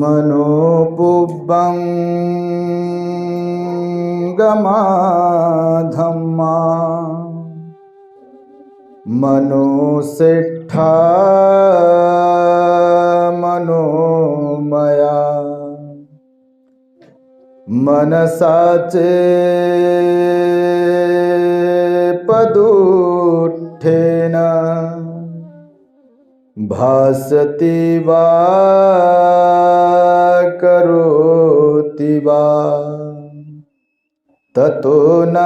मनोपुब्बं गमाधम्मा। मनोसिष्ठा मनोमया। मनसाचे पदुठ्ठेन भासति वा करोति वा ततो न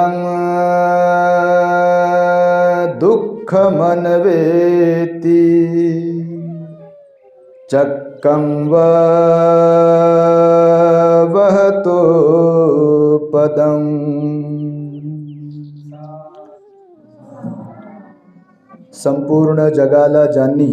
दुःखमन्वेति चक्कं वा वहतो पदम् संपूर्ण जगाला ज्यांनी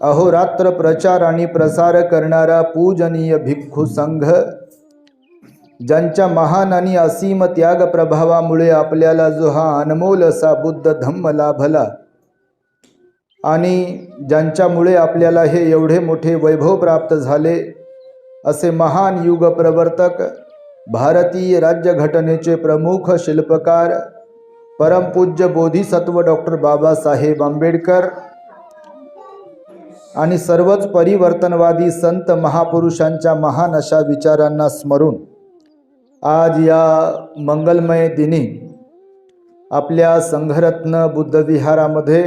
अहोरात्र प्रचार आणि प्रसार करणारा पूजनीय भिक्खू संघ. ज्यांच्या महान आणि असीम त्याग प्रभावामुळे आपल्याला जो हा अनमोल असा बुद्ध धम्म लाभला आणि ज्यांच्यामुळे आपल्याला हे एवढे मोठे वैभव प्राप्त झाले असे महान युग प्रवर्तक भारतीय राज्यघटनेचे प्रमुख शिल्पकार परमपूज्य बोधिसत्व डॉक्टर बाबासाहेब आंबेडकर आणि सर्वच परिवर्तनवादी संत महापुरुषांच्या महान अशा विचारांना स्मरून आज या मंगलमय दिनी आपल्या संघरत्न बुद्धविहारामध्ये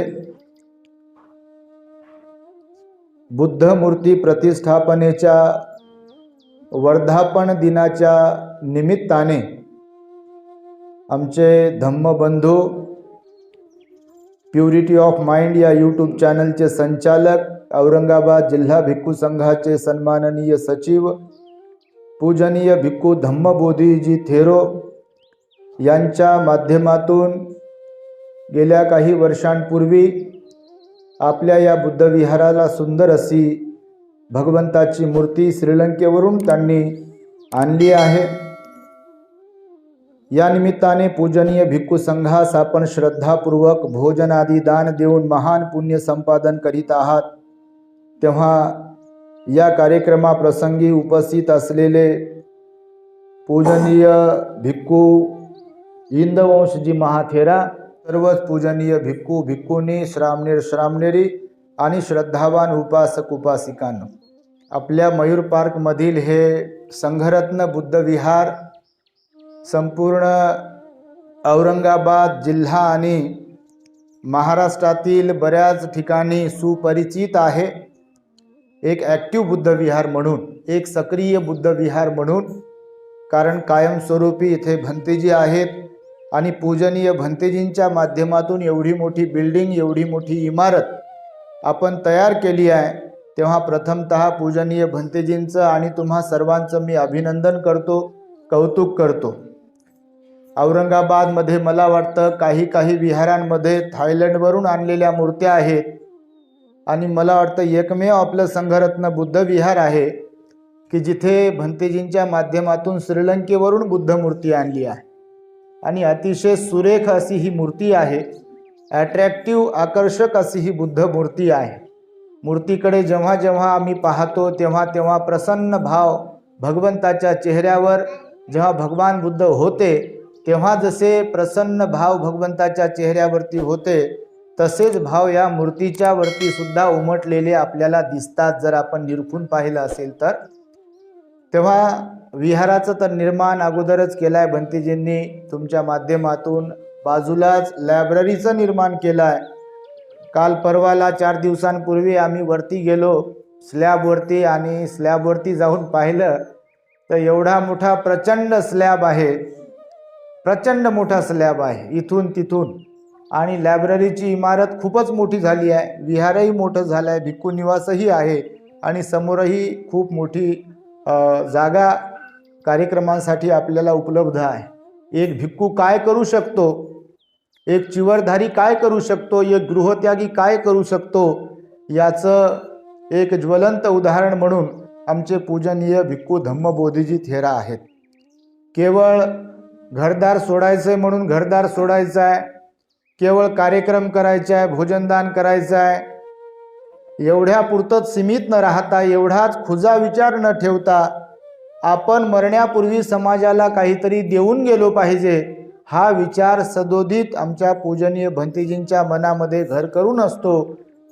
बुद्ध मूर्ती प्रतिष्ठापनेच्या वर्धापन दिनाच्या निमित्ताने आमचे धम्मबंधू प्युरिटी ऑफ माइंड या यूट्यूब चॅनलचे संचालक औरंगाबाद जिल्हा भिक्खू संघाचे सन्माननीय सचिव पूजनीय भिक्खू धम्मबोधीजी थेरो यांच्या माध्यमातून गेल्या काही वर्षांपूर्वी आपल्या या बुद्धविहाराला सुंदर अशी भगवंताची मूर्ती श्रीलंकेवरून त्यांनी आणली आहे. या निमित्ताने पूजनीय भिक्खू संघास आपण श्रद्धापूर्वक भोजनादी दान देऊन महान पुण्य संपादन करीत आहात. तेव्हा या कार्यक्रमाप्रसंगी उपस्थित असलेले पूजनीय भिक्खू इंदवंशजी महाथेरा सर्वच पूजनीय भिक्खू भिक्खूनी श्रामनेर श्रामनेरी आणि श्रद्धावान उपासक उपासिकांनो आपल्या मयूर पार्कमधील हे संघरत्न बुद्धविहार संपूर्ण औरंगाबाद जिल्हा आणि महाराष्ट्रातील बऱ्याच ठिकाणी सुपरिचित आहे. एक ॲक्टिव्ह बुद्धविहार म्हणून एक सक्रिय बुद्धविहार म्हणून कारण कायमस्वरूपी इथे भंतेजी आहेत आणि पूजनीय भंतेजींच्या माध्यमातून एवढी मोठी बिल्डिंग एवढी मोठी इमारत आपण तयार केली आहे तेव्हा प्रथमत पूजनीय भंतेजींचं आणि तुम्हा सर्वांचं मी अभिनंदन करतो कौतुक करतो. औरंगाबादमध्ये मला वाटतं काही काही विहारांमध्ये थायलंडवरून आणलेल्या मूर्त्या आहेत आणि मला वाटतं एकमेव आपलं संघरत्न बुद्धविहार आहे की जिथे भंतेजींच्या माध्यमातून श्रीलंकेवरून बुद्धमूर्ती आणली आहे. आणि अतिशय सुरेख अशी ही मूर्ती आहे ॲट्रॅक्टिव्ह आकर्षक अशी ही बुद्ध मूर्ती आहे. मूर्तीकडे जेव्हा जेव्हा आम्ही पाहतो तेव्हा तेव्हा प्रसन्न भाव भगवंताच्या चेहऱ्यावर जेव्हा भगवान बुद्ध होते तेव्हा जसे प्रसन्न भाव भगवंताच्या चेहऱ्यावरती होते तसेच भाव या मूर्तीच्या वरती सुद्धा उमटलेले आपल्याला दिसतात. जर आपण निरखून पाहिलं असेल तर. तेव्हा विहाराचं तर निर्माण अगोदरच केलं आहे भंतीजींनी तुमच्या माध्यमातून बाजूलाच लायब्ररीचं निर्माण केलं आहे काल परवाला चार दिवसांपूर्वी आम्ही वरती गेलो. स्लॅबवरती आणि स्लॅबवरती जाऊन पाहिलं. तर एवढा मोठा प्रचंड स्लॅब आहे. प्रचंड मोठा स्लॅब आहे. इथून तिथून. आणि लायब्ररीची इमारत खूपच मोठी झाली आहे. विहारही मोठं झालं आहे भिक्खू निवासही आहे. आणि समोरही खूप मोठी जागा कार्यक्रमांसाठी आपल्याला उपलब्ध आहे. एक भिक्खू काय करू शकतो? एक चिवरधारी काय करू शकतो? एक गृहत्यागी काय करू शकतो? याचं एक ज्वलंत उदाहरण म्हणून आमचे पूजनीय भिक्खू धम्मबोधीजी थेरा आहेत. केवळ घरदार सोडायचं आहे म्हणून घरदार सोडायचं आहे केवळ कार्यक्रम करायचा आहे भोजनदान करायचं आहे. एवढ्या पुरतंच सीमित न राहता एवढाच खुजा विचार न ठेवता आपण मरण्यापूर्वी समाजाला काहीतरी देऊन गेलो पाहिजे हा विचार सदोदित आमच्या पूजनीय भंतीजींच्या मनामध्ये घर करून असतो.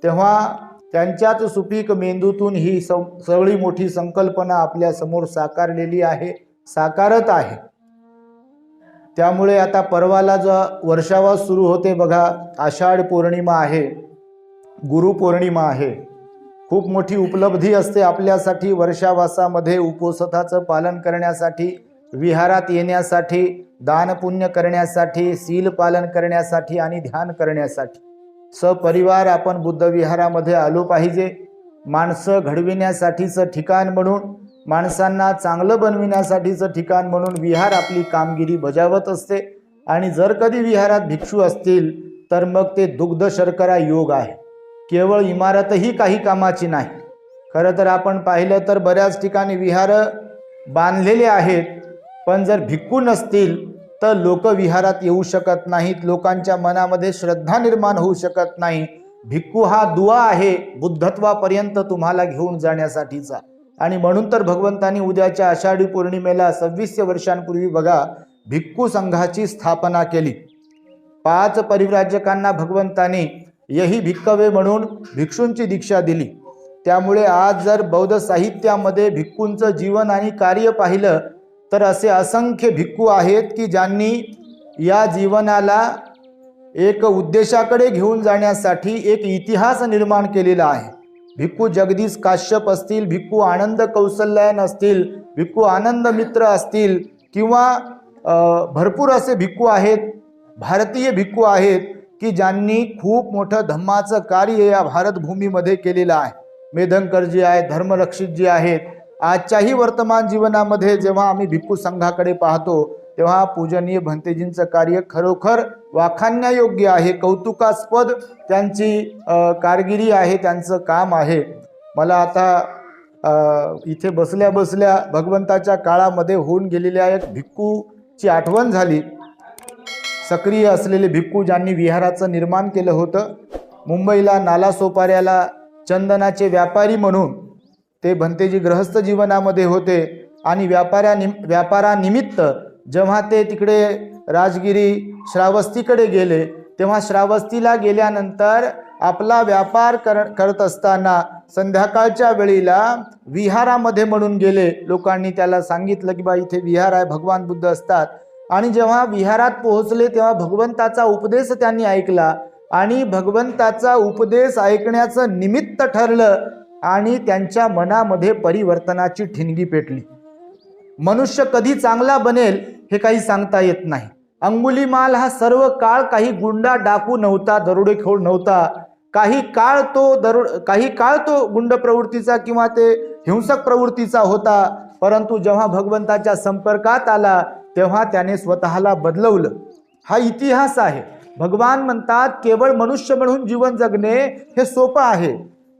तेव्हा त्यांच्याच सुपीक मेंदूतून ही सगळी मोठी संकल्पना आपल्यासमोर साकारलेली आहे साकारत आहे. त्यामुळे आता परवाला जो वर्षावा सुरू होते बघा आषाढ पौर्णिमा आहे गुरुपौर्णिमा आहे. खूप मोठी उपलब्धी असते आपल्यासाठी वर्षावासामध्ये उपोषथाचं पालन करण्यासाठी विहारात येण्यासाठी दानपुण्य करण्यासाठी सील पालन करण्यासाठी आणि ध्यान करण्यासाठी. सपरिवार आपण बुद्ध विहारामध्ये आलो पाहिजे. माणसं घडविण्यासाठीचं ठिकाण म्हणून माणसांना चांगलं बनविण्यासाठीचं ठिकाण म्हणून विहार आपली कामगिरी बजावत असते. आणि जर कधी विहारात भिक्षू असतील तर मग ते दुग्ध शर्करा योग आहे. केवळ इमारतही काही कामाची नाही. खरं तर आपण पाहिलं तर बऱ्याच ठिकाणी विहार बांधलेले आहेत. पण जर भिक्खू नसतील तर लोक विहारात येऊ शकत नाहीत. लोकांच्या मनामध्ये श्रद्धा निर्माण होऊ शकत नाही. भिक्खू हा दुवा आहे बुद्धत्वापर्यंत तुम्हाला घेऊन जाण्यासाठीचा. आणि म्हणून तर भगवंतांनी उद्याच्या आषाढी पौर्णिमेला सव्वीसशे वर्षांपूर्वी बघा भिक्खू संघाची स्थापना केली. पाच परिव्राजकांना भगवंताने यही भिक्कवे म्हणून भिक्षूंची दीक्षा दिली. त्यामुळे आज जर बौद्ध साहित्यामध्ये भिक्खूंचं जीवन आणि कार्य पाहिलं तर असे असंख्य भिक्खू आहेत की ज्यांनी या जीवनाला एक उद्देशाकडे घेऊन जाण्यासाठी एक इतिहास निर्माण केलेला आहे. भिक्खू जगदीश काश्यप असतील भिक्खू आनंद कौशल्यायन असतील भिक्खू आनंद मित्र असतील किंवा भरपूर असे भिक्खू आहेत भारतीय भिक्खू आहेत की ज्यांनी खूप मोठं धम्माचं कार्य या भारतभूमीमध्ये केलेलं आहे. मेधंकरजी आहेत धर्मरक्षितजी आहेत आजच्याही वर्तमान जीवनामध्ये जेव्हा आम्ही भिक्खू संघाकडे पाहतो तेव्हा पूजनीय भंतेजींचं कार्य खरोखर वाखाणण्यायोग्य आहे कौतुकास्पद त्यांची कारगिरी आहे त्यांचं काम आहे. मला आता इथे बसल्या बसल्या भगवंताच्या काळामध्ये होऊन गेलेल्या एक भिक्खूची आठवण झाली. सक्रिय असलेले भिक्खू ज्यांनी विहाराचं निर्माण केलं होतं मुंबईला नालासोपाऱ्याला चंदनाचे व्यापारी म्हणून ते भंतेजी ग्रहस्थ जीवनामध्ये होते आणि व्यापाऱ्या निम व्यापारानिमित्त जेव्हा ते तिकडे राजगिरी श्रावस्तीकडे गेले तेव्हा श्रावस्तीला गेल्यानंतर आपला व्यापार कर करत असताना संध्याकाळच्या वेळीला विहारामध्ये म्हणून गेले. लोकांनी त्याला सांगितलं की बा इथे विहार आहे भगवान बुद्ध असतात. आणि जेव्हा विहारात पोहोचले तेव्हा भगवंताचा उपदेश त्यांनी ऐकला आणि भगवंताचा उपदेश ऐकण्याचं निमित्त ठरलं आणि त्यांच्या मनामध्ये परिवर्तनाची ठिणगी पेटली. मनुष्य कधी चांगला बनेल हे काही सांगता येत नाही. अंगुलीमाल हा सर्व काळ काही गुंडा डाकू नव्हता दरोडेखोर नव्हता. काही काळ तो दरोड काही काळ तो गुंड प्रवृत्तीचा किंवा ते हिंसक प्रवृत्तीचा होता. परंतु जेव्हा भगवंताच्या संपर्कात आला तेव्हा त्याने स्वतःला बदलवलं. हा इतिहास आहे. भगवान म्हणतात केवळ मनुष्य म्हणून जीवन जगणे हे सोपं आहे.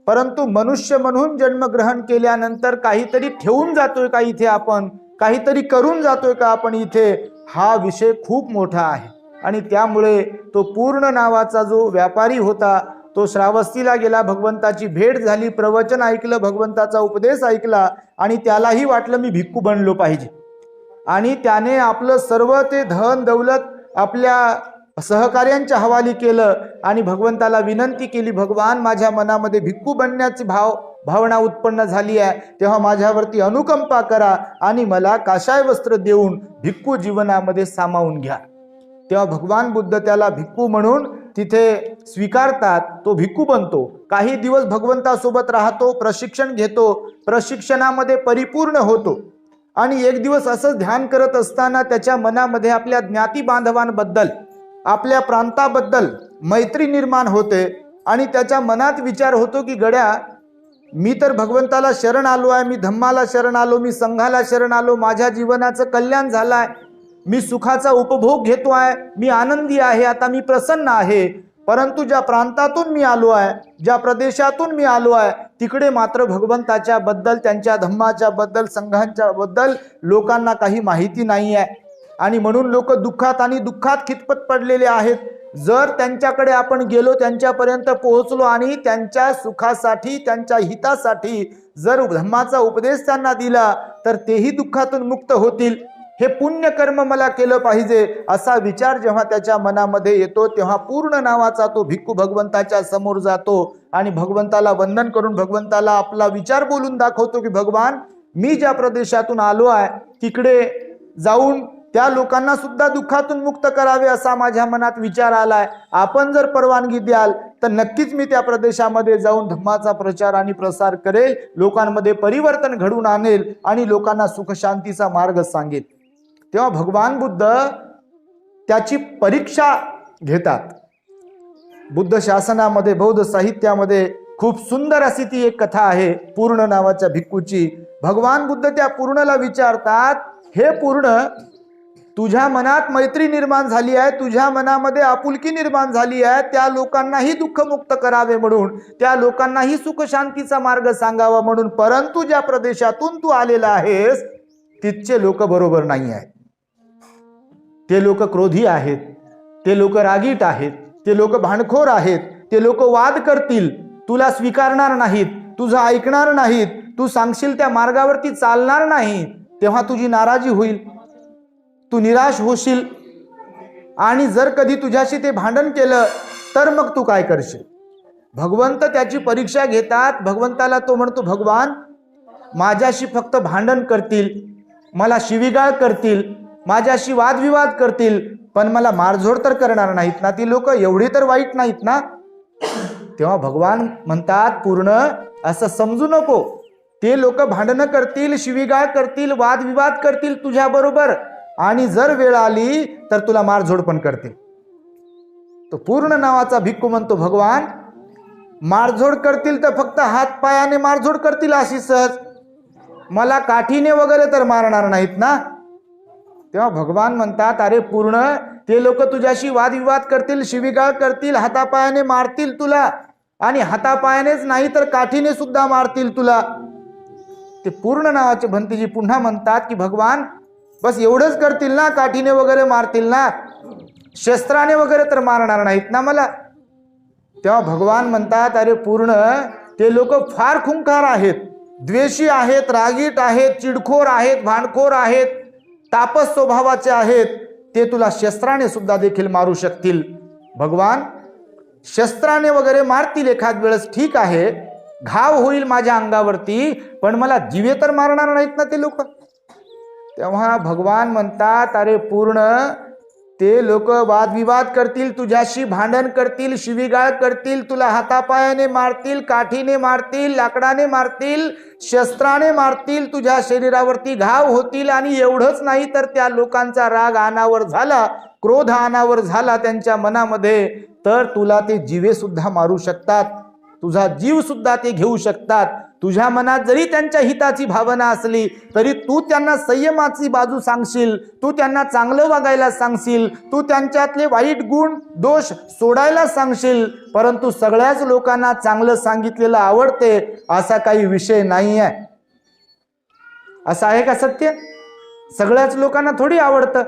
परंतु मनुष्य म्हणून जन्मग्रहण केल्यानंतर काहीतरी ठेवून जातोय का इथे आपण? काहीतरी करून जातोय का आपण इथे हा विषय खूप मोठा आहे. आणि त्यामुळे तो पूर्ण नावाचा जो व्यापारी होता तो श्रावस्तीला गेला भगवंताची भेट झाली प्रवचन ऐकलं भगवंताचा उपदेश ऐकला आणि त्यालाही वाटलं मी भिक्खू बनलो पाहिजे. आणि त्याने आपलं सर्व ते धन दौलत आपल्या सहकार्यांच्या हवाली केलं आणि भगवंताला विनंती केली भगवान माझ्या मनामध्ये भिक्खू बनण्याची भाव भावना उत्पन्न झाली आहे तेव्हा माझ्यावरती अनुकंपा करा आणि मला काशाय वस्त्र देऊन भिक्खू जीवनामध्ये सामावून घ्या. तेव्हा भगवान बुद्ध त्याला भिक्खू म्हणून तिथे स्वीकारतात तो भिक्खू बनतो. काही दिवस भगवंतासोबत राहतो प्रशिक्षण घेतो प्रशिक्षणामध्ये परिपूर्ण होतो. आणि एक दिवस असं ध्यान करत असताना त्याच्या मनामध्ये आपल्या ज्ञाती बांधवांबद्दल आपल्या प्रांताबद्दल मैत्री निर्माण होते आणि त्याच्या मनात विचार होतो की गड्या मी तर भगवंताला शरण आलो आहे मी धम्माला शरण आलो मी संघाला शरण आलो माझ्या जीवनाचं कल्याण झालं आहे. मी सुखाचा उपभोग घेतो आहे मी आनंदी आहे आता मी प्रसन्न आहे. परंतु ज्या प्रांतातून मी आलो आहे ज्या प्रदेशातून मी आलो आहे तिकडे मात्र भगवंताच्या बद्दल त्यांच्या धम्माच्या बद्दल संघांच्या बद्दल लोकांना काही माहिती नाही आहे. आणि म्हणून लोक दुःखात आणि दुःखात खितपत पडलेले आहेत. जर त्यांच्याकडे आपण गेलो त्यांच्यापर्यंत पोहोचलो आणि त्यांच्या सुखासाठी त्यांच्या हितासाठी जर धम्माचा उपदेश त्यांना दिला तर तेही दुःखातून मुक्त होतील. हे पुण्य कर्म मला केलं पाहिजे असा विचार जेव्हा त्याच्या मनामध्ये येतो तेव्हा पूर्ण नावाचा तो भिक्खू भगवंताच्या समोर जातो आणि भगवंताला वंदन करून भगवंताला आपला विचार बोलून दाखवतो की भगवान मी ज्या प्रदेशातून आलो आहे तिकडे जाऊन त्या लोकांना सुद्धा दुःखातून मुक्त करावे असा माझ्या मनात विचार आलाय. आपण जर परवानगी द्याल तर नक्कीच मी त्या प्रदेशामध्ये जाऊन धम्माचा प्रचार आणि प्रसार करेल लोकांमध्ये परिवर्तन घडून आणेल आणि लोकांना सुखशांतीचा मार्ग सांगेल. तेव्हा भगवान बुद्ध त्याची परीक्षा घेतात. बुद्ध शासनामध्ये बौद्ध साहित्यामध्ये खूप सुंदर अशी ती एक कथा आहे पूर्ण नावाच्या भिक्खूची. भगवान बुद्ध त्या पूर्णला विचारतात हे पूर्ण तुझ्या मनात मैत्री निर्माण झाली आहे तुझ्या मनामध्ये आपुलकी निर्माण झाली आहे त्या लोकांनाही दुःखमुक्त करावे म्हणून त्या लोकांनाही सुखशांतीचा मार्ग सांगावा म्हणून परंतु ज्या प्रदेशातून तू आलेला आहेस तिथचे लोक बरोबर नाही आहेत. ते लोक क्रोधी आहेत ते लोक रागीट आहेत ते लोक भांडखोर आहेत ते लोक वाद करतील. तुला स्वीकारणार नाहीत तुझं ऐकणार नाहीत तू सांगशील त्या मार्गावरती चालणार नाही तेव्हा तुझी नाराजी होईल. तू निराश होशील. आणि जर कधी तुझ्याशी ते भांडण केलं तर मग तू काय करशील? भगवंत त्याची परीक्षा घेतात. भगवंताला तो म्हणतो भगवान माझ्याशी फक्त भांडण करतील मला शिविगाळ करतील माझ्याशी वादविवाद करतील पण मला मारझोड तर करणार नाहीत ना ती लोक? एवढी तर वाईट नाहीत ना? तेव्हा भगवान म्हणतात पूर्ण असं समजू नको. ते लोक भांडणं करतील शिविगाळ करतील वादविवाद करतील तुझ्याबरोबर आणि जर वेळ आली तर तुला मारझोड पण करतील. तो पूर्ण नावाचा भिक्खू म्हणतो भगवान मारझोड करतील तर फक्त हात पायाने मारझोड करतील अशी सहज. मला काठीने वगैरे तर मारणार नाहीत ना? तेव्हा भगवान म्हणतात अरे पूर्ण ते लोक तुझ्याशी वादविवाद करतील शिविगाळ करतील हातापायाने मारतील तुला. आणि हातापायानेच नाही तर काठीने सुद्धा मारतील तुला. ते पूर्ण नावाचे भंतीजी पुन्हा म्हणतात की भगवान बस एवढंच करतील ना काठीने वगैरे मारतील ना. शस्त्राने वगैरे तर मारणार नाहीत ना मला. तेव्हा भगवान म्हणतात अरे पूर्ण ते लोक फार खुंखार आहेत. द्वेषी आहेत रागीट आहेत चिडखोर आहेत भांडखोर आहेत तापस स्वभावाचे आहेत. ते तुला शस्त्राने सुद्धा देखील मारू शकतील. भगवान शस्त्राने वगैरे मारतील एखाद वेळेस ठीक आहे. घाव होईल माझ्या अंगावरती पण मला जिवे तर मारणार नाहीत ना ते लोक. तेव्हा भगवान म्हणतात अरे पूर्ण ते लोक वादविवाद करतील तुझ्याशी भांडण करतील शिवीगाळ करतील तुला हातापायाने मारतील काठीने मारतील लाकडाने मारतील शस्त्राने मारतील तुझ्या शरीरावरती घाव होतील आणि एवढंच नाही तर त्या लोकांचा राग अनावर झाला क्रोध अनावर झाला त्यांच्या मनामध्ये तर तुला ते जीवे सुद्धा मारू शकतात. तुझा जीव सुद्धा ते घेऊ शकतात. तुझ्या मनात जरी त्यांच्या हिताची भावना असली तरी तू त्यांना संयमाची बाजू सांगशील तू त्यांना चांगलं वागायला सांगशील तू त्यांच्यातले वाईट गुण दोष सोडायला सांगशील परंतु सगळ्याच लोकांना चांगलं सांगितलेलं आवडते असा काही विषय नाही आहे असं आहे का सत्य? सगळ्याच लोकांना थोडी आवडतं.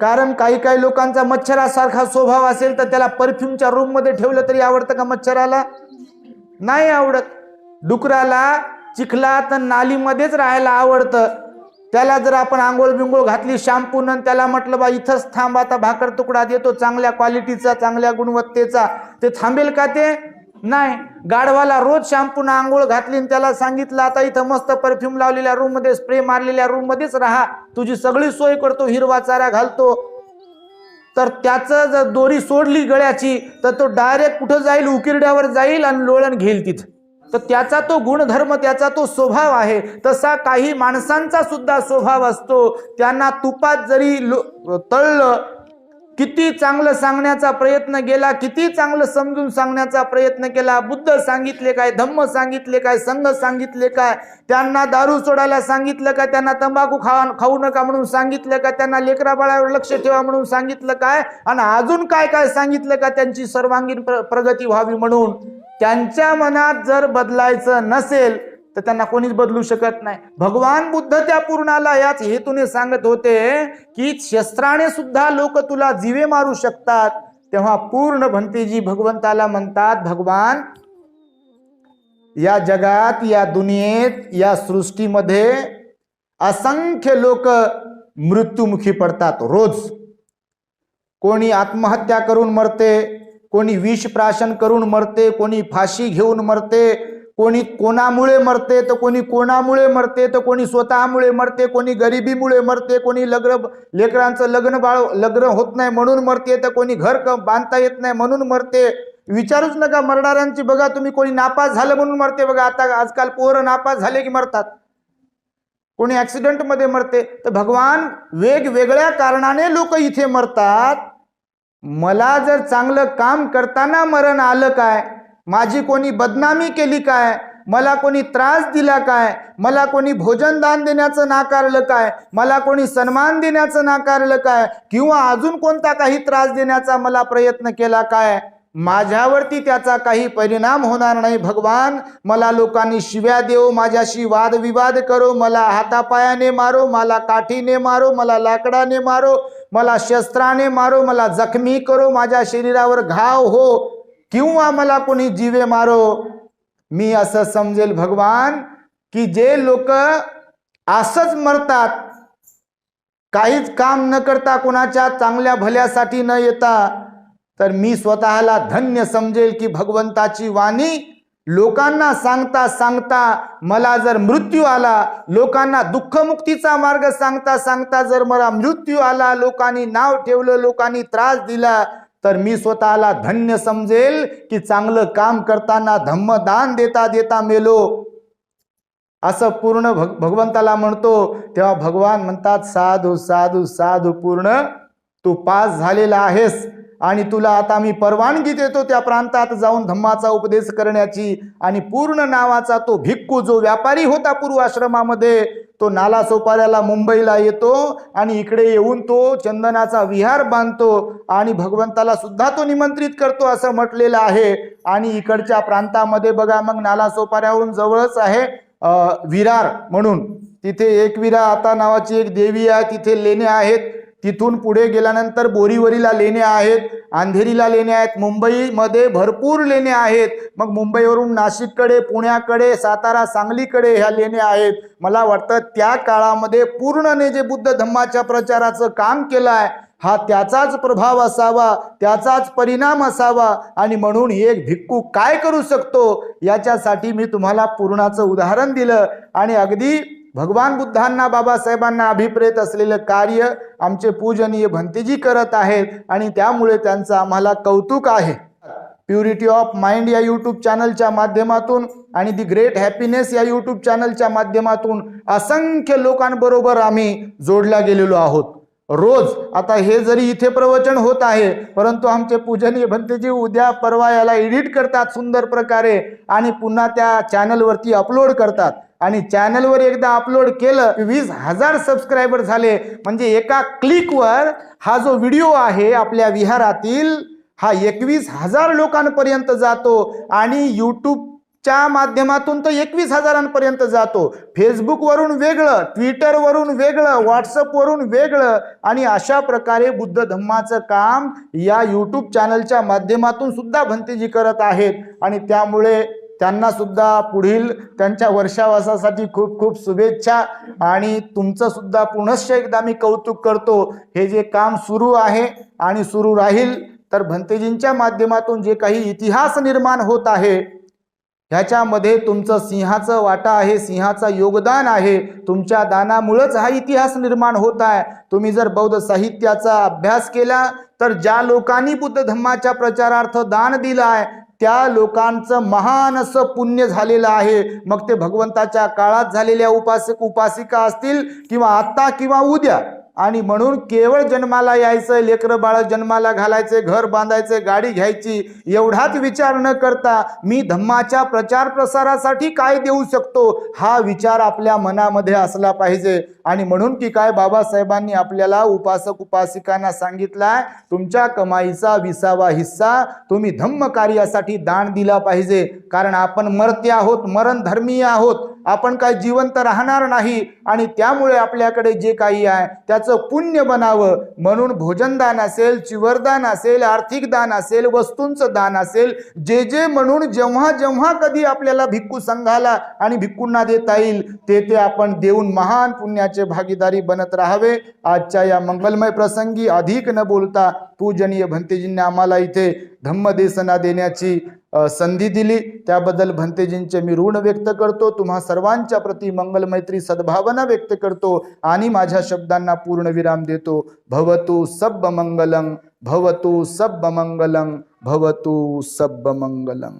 कारण काही काही लोकांचा मच्छरासारखा स्वभाव असेल तर त्याला परफ्यूमच्या रूममध्ये ठेवलं तरी आवडतं का मच्छराला? नाही आवडत. डुकराला चिखलात नालीमध्येच राहायला आवडतं. त्याला जर आपण आंघोळ बिंगोळ घातली शॅम्पून त्याला म्हटलं बा इथंच थांब आता भाकर तुकडा देतो चांगल्या क्वालिटीचा चांगल्या गुणवत्तेचा. ते थांबेल का ते? नाही. गाढवाला रोज शॅम्पून आंघोळ घातली आणि त्याला सांगितलं आता इथं मस्त परफ्यूम लावलेल्या रूममध्ये स्प्रे मारलेल्या रूममध्येच राहा. तुझी सगळी सोय करतो हिरवा चारा घालतो. तर त्याचं जर दोरी सोडली गळ्याची तर तो डायरेक्ट कुठं जाईल? उकिरड्यावर जाईल आणि लोळण घेईल तिथं. तर त्याचा तो गुणधर्म त्याचा तो स्वभाव आहे. तसा काही माणसांचा सुद्धा स्वभाव असतो. त्यांना तुपात जरी लो तळलं किती चांगलं सांगण्याचा प्रयत्न केला किती चांगलं समजून सांगण्याचा प्रयत्न केला बुद्ध सांगितले काय धम्म सांगितले काय संघ सांगितले काय त्यांना दारू सोडायला सांगितलं का त्यांना तंबाखू खा खाऊ नका म्हणून सांगितलं का त्यांना लेकरा बाळावर लक्ष ठेवा म्हणून सांगितलं काय आणि अजून काय काय सांगितलं का त्यांची सर्वांगीण प्र- प्रगती व्हावी म्हणून त्यांच्या मनात जर बदलायचं नसेल तर त्यांना कोणीच बदलू शकत नाही. भगवान बुद्ध त्या पूर्णाला याच हेतूने सांगत होते की शस्त्राने सुद्धा लोक तुला जीवे मारू शकतात. तेव्हा पूर्ण भंतेजी भगवंताला म्हणतात भगवान या जगात या दुनियेत या सृष्टीमध्ये असंख्य लोक मृत्युमुखी पडतात रोज. कोणी आत्महत्या करून मरते कोणी विष प्राशन करून मरते कोणी फाशी घेऊन मरते कोणी कोणामुळे मरते तर कोणी कोणामुळे मरते तर कोणी स्वतःमुळे मरते कोणी गरिबीमुळे मरते कोणी लग्न लेकरांचं लग्न बाळ लग्न होत नाही म्हणून मरते तर कोणी घर बांधता येत नाही म्हणून मरते. विचारूच नका मरणाऱ्यांची बघा तुम्ही कोणी नापास झालं म्हणून मरते बघा. आता आजकाल पोरं नापास झाले की मरतात. कोणी ॲक्सिडेंटमध्ये मरते. तर भगवान वेगवेगळ्या कारणाने लोक इथे मरतात. मला जर चांगलं काम करताना मरण आलं काय? माझी कोणी बदनामी केली काय? मला कोणी त्रास दिला काय? मला कोणी भोजनदान देण्याचं नाकारलं काय? मला कोणी सन्मान देण्याचं नाकारलं काय? किंवा अजून कोणता काही त्रास देण्याचा मला प्रयत्न केला काय? माझ्यावरती त्याचा काही परिणाम होणार नाही भगवान. मला लोकांनी शिव्या देव माझ्याशी वादविवाद करो मला हातापायाने मारो मला काठीने मारो मला लाकडाने मारो मला शस्त्राने मारो मला जखमी करो माझ्या शरीरावर घाव हो. किंवा मला कोणी जीवे मारो मी असं समजेल भगवान की जे लोक असंच मरतात काहीच काम न करता कोणाच्या चांगल्या भल्यासाठी न येता तर मी स्वतःला धन्य समजेल की भगवंताची वाणी लोकांना सांगता सांगता मला जर मृत्यू आला लोकांना दुःखमुक्तीचा मार्ग सांगता सांगता जर मला मृत्यू आला लोकांनी नाव ठेवलं लोकांनी त्रास दिला तर मी स्वतःला धन्य समजेल की चांगलं काम करताना धम्मदान देता देता मेलो. असं पूर्ण भग भगवंताला म्हणतो तेव्हा भगवान म्हणतात साधू साधू साधू पूर्ण तू पास झालेला आहेस. आणि तुला आता मी परवानगी देतो त्या प्रांतात जाऊन धम्माचा उपदेश करण्याची आणि पूर्ण नावाचा तो भिक्खू जो व्यापारी होता पूर्वाश्रमामध्ये तो नाला सोपाऱ्याला मुंबईला येतो आणि इकडे येऊन तो चंदनाचा विहार बांधतो आणि भगवंताला सुद्धा तो निमंत्रित करतो असं म्हटलेलं आहे. आणि इकडच्या प्रांतामध्ये बघा मग नाला सोपाऱ्याहून जवळच आहे विरार म्हणून. तिथे एक विरा आता नावाची एक देवी आहे तिथे लेणे आहेत. तिथून पुढे गेल्यानंतर बोरीवरीला लेणे आहेत अंधेरीला लेणे आहेत मुंबईमध्ये भरपूर लेणे आहेत. मग मुंबईवरून नाशिककडे पुण्याकडे सातारा सांगलीकडे ह्या लेणे आहेत. मला वाटतं त्या काळामध्ये पूर्णने जे बुद्ध धम्माच्या प्रचाराचं काम केलं आहे हा त्याचाच प्रभाव असावा त्याचाच परिणाम असावा आणि म्हणून एक भिक्खू काय करू शकतो याच्यासाठी मी तुम्हाला पूर्णाचं उदाहरण दिलं. आणि अगदी भगवान बुद्धांना बाबासाहेबांना अभिप्रेत असलेलं कार्य आमचे पूजनीय भंतेजी करत आहेत आणि त्यामुळे त्यांचं आम्हाला कौतुक आहे. प्युरिटी ऑफ माइंड या यूट्यूब चॅनलच्या माध्यमातून आणि दी ग्रेट हॅपीनेस या यूट्यूब चॅनलच्या माध्यमातून असंख्य लोकांबरोबर आम्ही जोडल्या गेलेलो आहोत. रोज आता हे जरी इथे प्रवचन होत आहे परंतु आमचे पूजनीय भंतेजी उद्या परवा याला एडिट करतात सुंदर प्रकारे आणि पुन्हा त्या चॅनलवरती अपलोड करतात. आणि चॅनलवर एकदा अपलोड केलं वीस हजार सबस्क्रायबर झाले. म्हणजे एका क्लिकवर हा जो व्हिडिओ आहे आपल्या विहारातील हा एकवीस हजार लोकांपर्यंत जातो. आणि च्या माध्यमातून तर एकवीस हजारांपर्यंत जातो. फेसबुकवरून वेगळं ट्विटरवरून वेगळं व्हॉट्सअपवरून वेगळं आणि अशा प्रकारे बुद्ध धम्माचं काम या यूट्यूब चॅनलच्या माध्यमातून सुद्धा भंतेजी करत आहेत. आणि त्यामुळे त्यांना सुद्धा पुढील त्यांच्या वर्षावासासाठी खूप खूप शुभेच्छा. आणि तुमचं सुद्धा पुनश्च एकदा मी कौतुक करतो. हे जे काम सुरू आहे आणि सुरू राहील तर भंतेजींच्या माध्यमातून जे काही इतिहास निर्माण होत आहे ह्याच्यामध्ये तुमचं सिंहाचं वाटा आहे सिंहाचं योगदान आहे. तुमच्या दानामुळंच हा इतिहास निर्माण होत आहे. तुम्ही जर बौद्ध साहित्याचा अभ्यास केला तर ज्या लोकांनी बुद्ध धम्माच्या प्रचारार्थ दान दिलं आहे त्या लोकांचं महान असं पुण्य झालेलं आहे. मग ते भगवंताच्या काळात झालेल्या उपासक उपासिका असतील किंवा आत्ता किंवा उद्या आणि म्हणून केवळ जन्माला यायचं लेकरं बाळ जन्माला घालायचे घर बांधायचे गाडी घ्यायची एवढाच विचार न करता मी धम्माच्या प्रचार प्रसारासाठी काय देऊ शकतो? हा विचार आपल्या मनामध्ये असला पाहिजे. आणि म्हणून की काय बाबासाहेबांनी आपल्याला उपासक उपासिकांना सांगितलाय तुमच्या कमाईचा विसावा हिस्सा तुम्ही धम्म कार्यासाठी दान दिला पाहिजे. कारण आपण मरते आहोत मरण धर्मीय आहोत आपण काय जिवंत राहणार नाही आणि त्यामुळे आपल्याकडे जे काही आहे त्याचं पुण्य बनावं. म्हणून भोजनदान असेल चिवरदान असेल आर्थिक दान असेल वस्तूंचं दान असेल जे जे म्हणून जेव्हा जेव्हा कधी आपल्याला भिक्खू संघाला आणि भिक्खूंना देता येईल ते ते आपण देऊन महान पुण्याचे भागीदारी बनत राहावे. आजच्या या मंगलमय प्रसंगी अधिक न बोलता पूजनीय भंतेजींनी आम्हाला इथे धम्मदेसना देण्याची संधी दिली. त्याबद्दल भंतेजींचे मी ऋण व्यक्त करतो. तुम्हा सर्वांच्या प्रती मंगलमैत्री सद्भावना व्यक्त करतो आणि माझ्या शब्दांना पूर्ण विराम देतो. भवतु सब्ब मंगलं भवतु सब्ब मंगलं भवतु सब्ब मंगलं